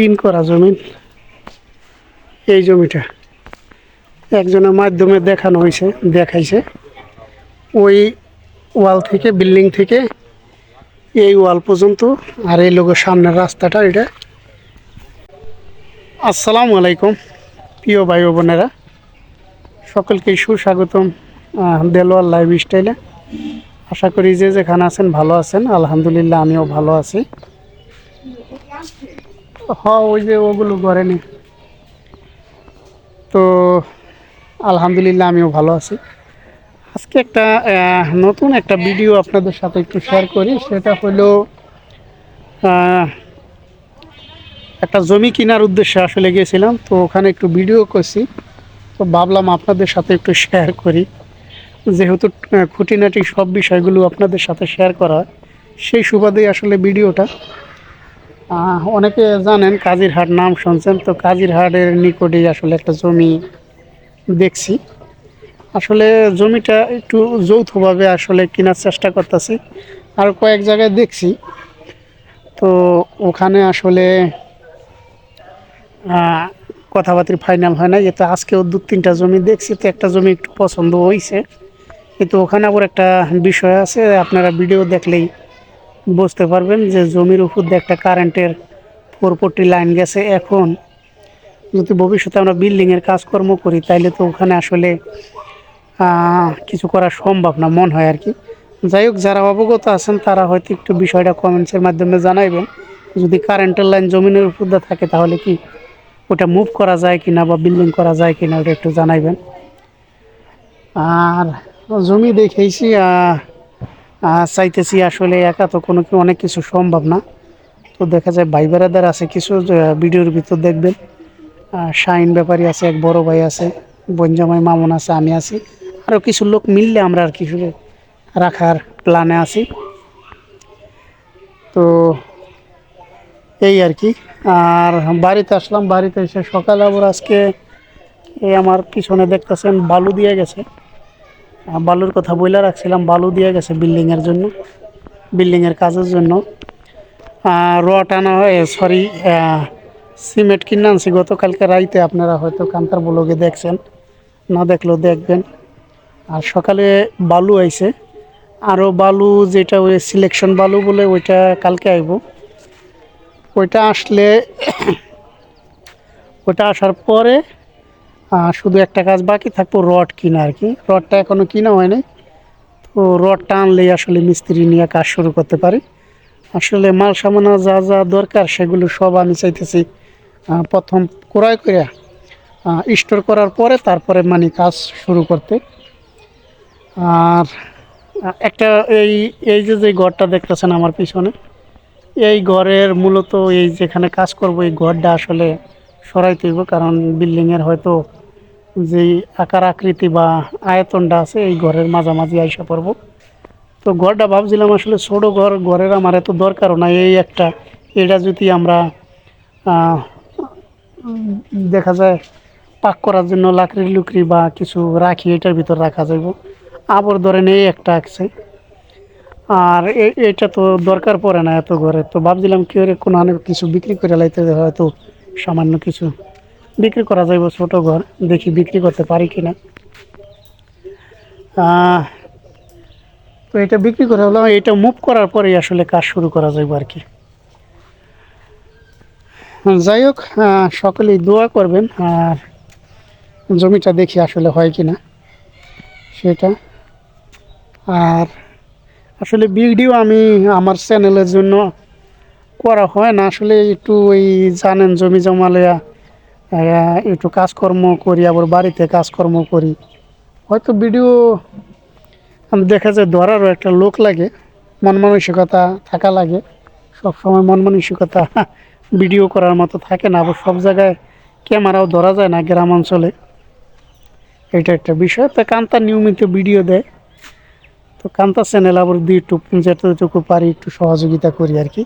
Pin করা জমি। এই জমিটা একজনের মাধ্যমে দেখানো হয়েছে, দেখাইছে। ওই ওয়াল থেকে, বিল্ডিং থেকে এই ওয়াল পর্যন্ত আর এই লোকের সামনের রাস্তাটা এটা। আসসালামু আলাইকুম, প্রিয় ভাই বোনেরা। সকলকে সুস্বাগতম দেলোয়ার লাইভ স্টাইলে। আশা করি যে যেখানে আছেন ভালো আছেন। আলহামদুলিল্লাহ, আমিও ভালো আছি। হ ওই যে ওগুলো ঘরে নি তো আলহামদুলিল্লাহ আমিও ভালো আছি। আজকে একটা নতুন একটা ভিডিও আপনাদের সাথে একটু শেয়ার করি। সেটা হলো একটা জমি কেনার উদ্দেশ্যে আসলে গিয়েছিলাম তো ওখানে একটু ভিডিও করছি। তো ভাবলাম আপনাদের সাথে একটু শেয়ার করি। যেহেতু খুঁটিনাটি সব বিষয়গুলো আপনাদের সাথে শেয়ার করা হয়, সেই সুবাদেই আসলে ভিডিওটা। অনেকে জানেন কাজিরহাট নাম শুনছেন তো কাজিরহাটের নিকটেই আসলে একটা জমি দেখছি। আসলে জমিটা একটু যৌথভাবে আসলে কেনার চেষ্টা করতেছি আর কয়েক জায়গায় দেখছি। তো ওখানে আসলে আহ, কথাবার্তা ফাইনাল হয় না যেহেতু আজকেও দু তিনটা জমি দেখছি তো একটা জমি একটু পছন্দ হয়েছে কিন্তু ওখানে আবার একটা বিষয় আছে আপনারা ভিডিও দেখলেই বুঝতে পারবেন যে জমির উপর দিয়ে একটা কারেন্টের ফোরপট্টি লাইন গেছে। এখন যদি ভবিষ্যতে আমরা বিল্ডিংয়ের কাজকর্ম করি, তাইলে তো ওখানে আসলে কিছু করা সম্ভব না মন হয় আর কি যাই হোক, যারা অবগত আছেন, তারা হয়তো একটু বিষয়টা কমেন্টসের মাধ্যমে জানাইবেন। যদি কারেন্টের লাইন জমিনের উপর দিয়ে থাকে, তাহলে কি ওটা মুভ করা যায় কিনা বা বিল্ডিং করা যায় কিনা, ওটা একটু জানাইবেন। আর জমি দেখেছি চাইতেছি আসলে একা তো কোনো অনেক কিছু সম্ভব না। তো দেখা যায় ভাই বেড়াদার আছে, কিছু ভিডিওর ভিতর দেখবেন। শাহিন ব্যাপারী আছে, এক বড় ভাই আছে, বনজামাই মামুন আছে, আমি আছি। আরও কিছু লোক মিললে আমরা আর কিছু রাখার প্ল্যানে আছি। তো এই আর কি। আর বাড়িতে আসলাম, বাড়িতে এসে সকালে আবার আজকে এই আমার পিছনে দেখতেছেন বালু দিয়ে গেছে। বালুর কথা বইলা রাখছিলাম, বালু দিয়ে গেছে বিল্ডিংয়ের জন্য, বিল্ডিংয়ের কাজের জন্য। রড আনা হয় সরি সিমেন্ট কিনে আনছি। গতকালকে রাইতে আপনারা হয়তো কান্তার ব্লগে দেখছেন, না দেখলেও দেখবেন। আর সকালে বালু আইছে। আরও বালু যেটা ওই সিলেকশন বালু বলে ওইটা কালকে আইব। ওইটা আসলে, ওইটা আসার পরে শুধু একটা কাজ বাকি থাকব, রড কিনা আর কি। রডটা এখনও কিনা হয়নি তো রডটা আনলেই আসলে মিস্ত্রি নিয়ে কাজ শুরু করতে পারি। আসলে মাল সামানা যা যা দরকার সেগুলো সব আমি চাইতেছি প্রথম ক্রয় করে স্টোর করার পরে তারপরে মানে কাজ শুরু করতে। আর একটা এই এই যে যে ঘরটা দেখতেছেন আমার পিছনে, এই ঘরের মূলত এই যেখানে কাজ করব, এই ঘরটা আসলে সরাইতে হইব, কারণ বিল্ডিংয়ের হয়তো যেই আকার আকৃতি বা আয়তনটা আছে, এই ঘরের মাঝামাঝি আইসা পড়ব। তো ঘরটা ভাবছিলাম আসলে ছোটো ঘর, ঘরের আমার এত দরকারও না এই একটা, এটা যদি আমরা দেখা যায় পাক করার জন্য লাকড়ি লুকড়ি বা কিছু রাখি, এটার ভিতর রাখা যাইব। আবার ধরেন এই একটা আছে। আর এটা তো দরকার পড়ে না এত ঘরে। তো ভাবছিলাম কি করে কোনো অনেক কিছু বিক্রি করে লাইতে, হয়তো সামান্য কিছু বিক্রি করা যাইব ছোট ঘর দেখি বিক্রি করতে পারি কিনা। তো এটা বিক্রি করা হলো এটা মুভ করার পরেই আসলে কাজ শুরু করা যাইব আর কি। যাই হোক সকলেই দোয়া করবেন আর জমিটা দেখি আসলে হয় কিনা সেটা। আর আসলে ভিডিও আমি আমার চ্যানেলের জন্য করা হয় না আসলে একটু ওই জানেন জমি জমালে আহ, একটু কাজকর্ম করি, আবার বাড়িতে কাজকর্ম করি। হয়তো ভিডিও আমি দেখা যায় ধরারও একটা লোক লাগে, মন মানসিকতা থাকা লাগে। সবসময় মন মানসিকতা ভিডিও করার মতো থাকে না, আবার সব জায়গায় ক্যামেরাও ধরা যায় না গ্রাম অঞ্চলে। এটা একটা বিষয়। তো কান্তা নিয়মিত ভিডিও দেয়। তো কান্তা চ্যানেল আবার দুই একটু যতটুকু পারি, একটু সহযোগিতা করি আর কি।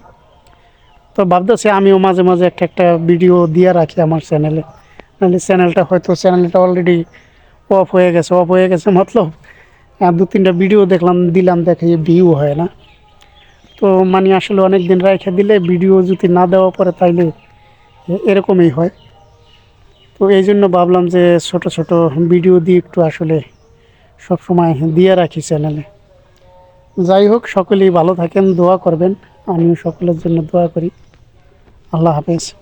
তো ভাবতেছি আমিও মাঝে মাঝে একটা একটা ভিডিও দিয়ে রাখি আমার চ্যানেলে নাহলে চ্যানেলটা হয়তো চ্যানেলটা অলরেডি অফ হয়ে গেছে। অফ হয়ে গেছে মতলব দু তিনটা ভিডিও দেখলাম, দিলাম, দেখে ভিউ হয় না। তো মানে আসলে অনেক দিন রেখে দিলে ভিডিও যদি না দেওয়া পরে তাইলে এরকমই হয়। তো এই জন্য ভাবলাম যে ছোট ছোট ভিডিও দিয়ে একটু আসলে সব সময় দিয়ে রাখি চ্যানেলে যাই হোক, সকলেই ভালো থাকেন, দোয়া করবেন। আমিও সকলের জন্য দোয়া করি। আল্লাহ হাফেজ।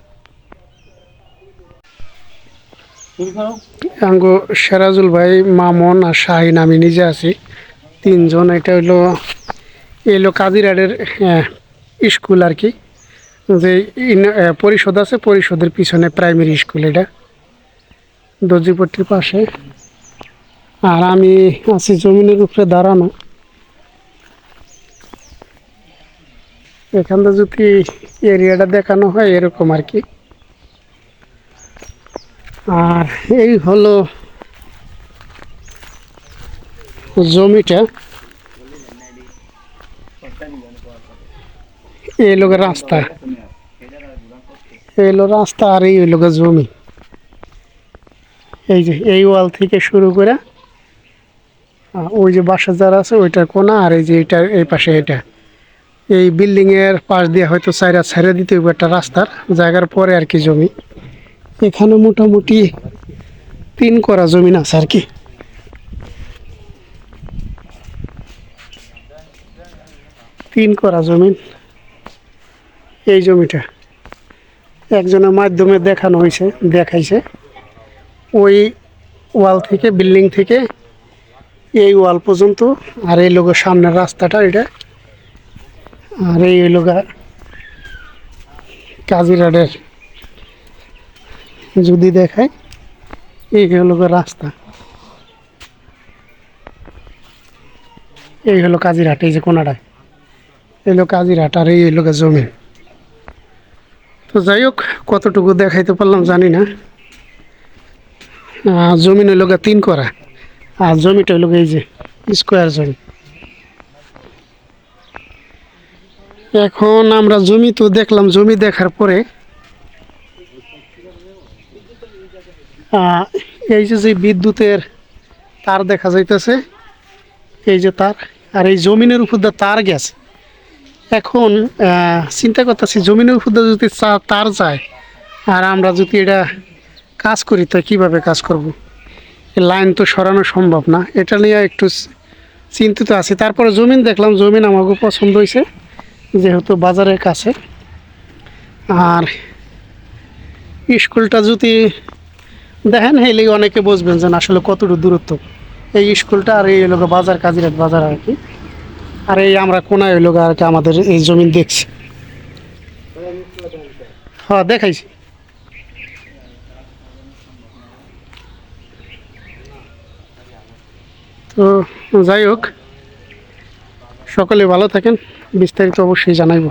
আঙ্গো সেরাজুল ভাই, মামন আর শাহিন, আমি নিজে আছি। তিনজন, এটা হইল এলো কাজিরাডের স্কুল আর কি। যে পরিষদ আছে, পরিষদের পিছনে প্রাইমারি স্কুল এটা। দর্জিপট্টির পাশে। আর আমি আছি জমিনের উপরে দাঁড়ানো। এখান থেকে যদি এরিয়াটা দেখানো হয়, এরকম আর কি। আর এই হলো জমিটা। এই লোকের রাস্তা। এই হলো রাস্তা আর এই হলো জমি। এই যে, এই ওয়াল থেকে শুরু করে ওই যে বাসা যারা আছে ওইটার কোনা, আর এই যে এটা, এই পাশে এটা। এই বিল্ডিং এর পাশ দিয়ে হয়তো সাইরা ছেড়ে দিতে হইব একটা রাস্তার, জায়গার পরে আর কি জমি। এখানে মোটামুটি তিন করা জমিন আছে আর কি। তিন করা জমিন এই জমিটা একজনের মাধ্যমে দেখানো হয়েছে দেখাইছে। ওই ওয়াল থেকে বিল্ডিং থেকে এই ওয়াল পর্যন্ত আর এই লোকের সামনের রাস্তাটা, এটা আর এই লোকা কাজিরাডের যদি দেখায়, এই হলো গো রাস্তা। এই হলো কাজিরহাট, এই যে কোনাটায়। এই হলো কাজিরহাট আর এই হলো গো জমি তো যাই হোক, কতটুকু দেখাইতে পারলাম জানি না। জমিন হইল গা তিন করা। আর জমিটা হইল গা এই যে স্কোয়ার জমি। এখন আমরা জমি তো দেখলাম, জমি দেখার পরে এই যে যে বিদ্যুতের তার দেখা যাইতেছে, এই যে তার, আর এই জমিনের উপর দিয়ে তার গেছে। এখন চিন্তা করতেছি, জমিনের উপর দিয়ে যদি তার যায়, আর আমরা যদি এটা কাজ করি, তো কীভাবে কাজ করব? লাইন তো সরানো সম্ভব না। এটা নিয়ে একটু চিন্তিত আছি। তারপরে জমিন দেখলাম, জমিন আমাকে পছন্দ হয়েছে যেহেতু বাজারের কাছে। আর স্কুলটা যদি দেখেন হেলে অনেকে বুঝবেন যে আসলে কতটুকু দূরত্ব। এই স্কুলটা আর এই লোক বাজার কাজিরাট বাজার আর কি। আর এই আমরা কোনায় লোক আর কি আমাদের এই জমিন দেখছি। হ্যাঁ দেখাইছি। তো যাই হোক সকলে ভালো থাকেন বিস্তারিত অবশ্যই জানাইব।